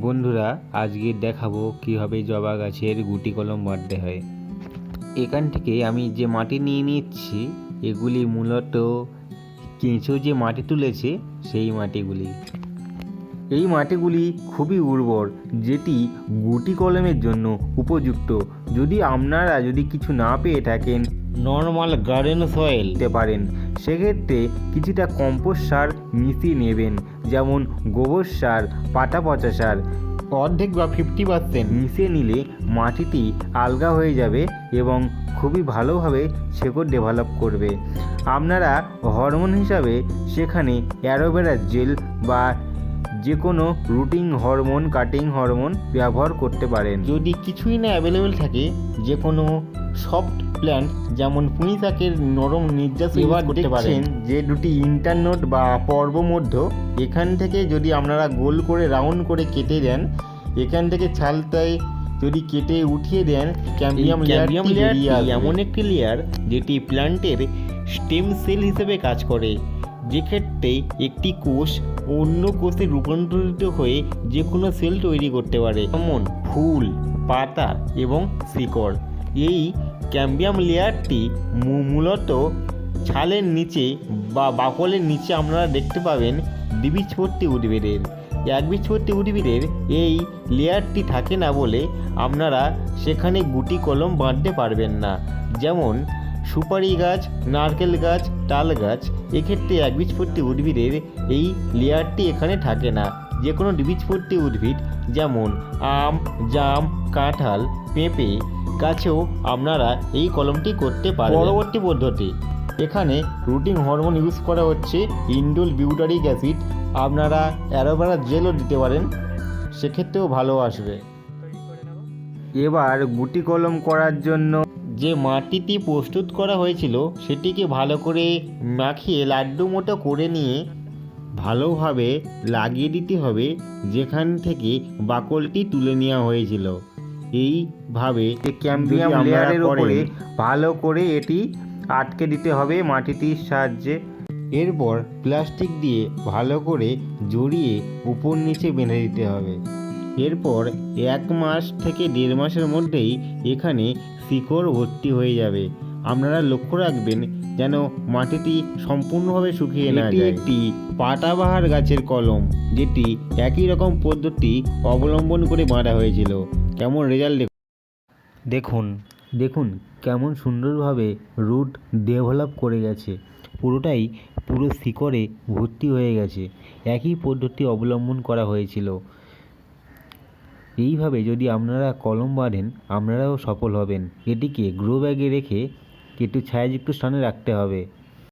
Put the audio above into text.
বন্ধুরা, আজকে দেখাবো কীভাবে জবা গাছের গুটি কলম বাঁধতে হয়। এখান থেকে আমি যে মাটি নিয়ে নিচ্ছি, এগুলি মূলত কেঁচো যে মাটি তুলেছে, সেই মাটিগুলি। এই মাটিগুলি খুবই উর্বর, যেটি গুটি কলমের জন্য উপযুক্ত। যদি আপনারা যদি কিছু না পেয়ে থাকেন নর্মাল গার্ডেন সয়েল। দিতে পারেন। সেক্ষেত্রে কিছুটা কম্পোস্ট সার মিশিয়ে নেবেন যেমন গোবর সার পাতা পচা সার। অর্ধেক বা ফিফটি পার্সেন্ট মিশিয়ে নিলে মাটিটি আলগা হয়ে যাবে এবং খুবই ভালোভাবে শেকড় ডেভেলপ করবে। আপনারা হরমোন হিসাবে সেখানে অ্যারোভেরা জেল বা যে কোনো রুটিং হরমোন কাটিং হরমোন ব্যবহার করতে পারেন। যদি কিছুই না অ্যাভেলেবেল থাকে যে কোনো সফট প্ল্যান্ট যেমন পুঁই শাকের নরম নির্যাস ব্যবহার করতে পারেন। যে দুটি ইন্টারনোট বা পর্বমধ্য এখান থেকে যদি আপনারা গোল করে রাউন্ড করে কেটে দেন এখান থেকে ছালটায় যদি কেটে উঠিয়ে দেন ক্যাম্বিয়াম ক্যাম্বিয়াম লেয়ার এমন একটি লেয়ার যেটি প্ল্যান্টের স্টেম সেল হিসেবে কাজ করে। যেক্ষেত্রে একটি কোষ অন্য কোষে রূপান্তরিত হয়ে যে কোনো সেল তৈরি করতে পারে। যেমন ফুল, পাতা এবং শিকড়। এই ক্যাম্বিয়াম লেয়ারটি মূলত ছালের নিচে বা বাকলের নিচে আপনারা দেখতে পাবেন দ্বিবীজপত্রী উদ্ভিদের। একবীজপত্রী উদ্ভিদের এই লেয়ারটি থাকে না বলে আপনারা সেখানে গুটি কলম বাঁধতে পারবেন না। যেমন সুপারি গাছ, নারকেল গাছ, তাল গাছ, এক্ষেত্রে একবীজপত্রী উদ্ভিদের এই লেয়ারটি এখানে থাকে না। যে কোনো দ্বিবীজপত্রী উদ্ভিদ যেমন আম, জাম, কাঁঠাল, পেঁপে, গাছেও আপনারা এই কলমটি করতে পারেন পরবর্তী পদ্ধতি, এখানে রুটিন হরমোন ইউজ করা হচ্ছে ইন্ডোল বিউটারিক অ্যাসিড আপনারা অ্যালোভেরা জেলও দিতে পারেন, সেক্ষেত্রেও ভালো আসবে। এবার গুটি কলম করার জন্য যে মাটিটি প্রস্তুত করা হয়েছিল সেটিকে ভালো করে মাখিয়ে লাড্ডু মতো করে নিয়ে ভালোভাবে লাগিয়ে দিতে হবে যেখান থেকে বাকলটি তুলে নেওয়া হয়েছিল। এইভাবে ক্যাম্বিয়াম যদি লেয়ারের উপরে ভালো করে এটি আটকে দিতে হবে মাটিটির সাহায্যে। এরপর প্লাস্টিক দিয়ে ভালো করে জড়িয়ে উপর নিচে বেঁধে দিতে হবে। এরপর এক মাস থেকে দেড় মাসের মধ্যেই এখানে শিকড় ভর্তি হয়ে যাবে। আপনারা লক্ষ্য রাখবেন যেন মাটিটি সম্পূর্ণভাবে শুকিয়ে না যায়। একটি পাতাবাহার গাছের কলম যেটি একই রকম পদ্ধতি অবলম্বন করে বাঁধা হয়েছিল। কেমন রেজাল্ট দেখুন। দেখুন কেমন সুন্দরভাবে রুট ডেভেলপ করে গেছে। পুরোটাই পুরো শিকড়ে ভর্তি হয়ে গেছে। একই পদ্ধতি অবলম্বন করা হয়েছিল। এইভাবে যদি আপনারা কলম বাঁধেন, আপনারাও সফল হবেন। এটিকে গ্রো ব্যাগে রেখে একটু ছায়াযুক্ত স্থানে রাখতে হবে।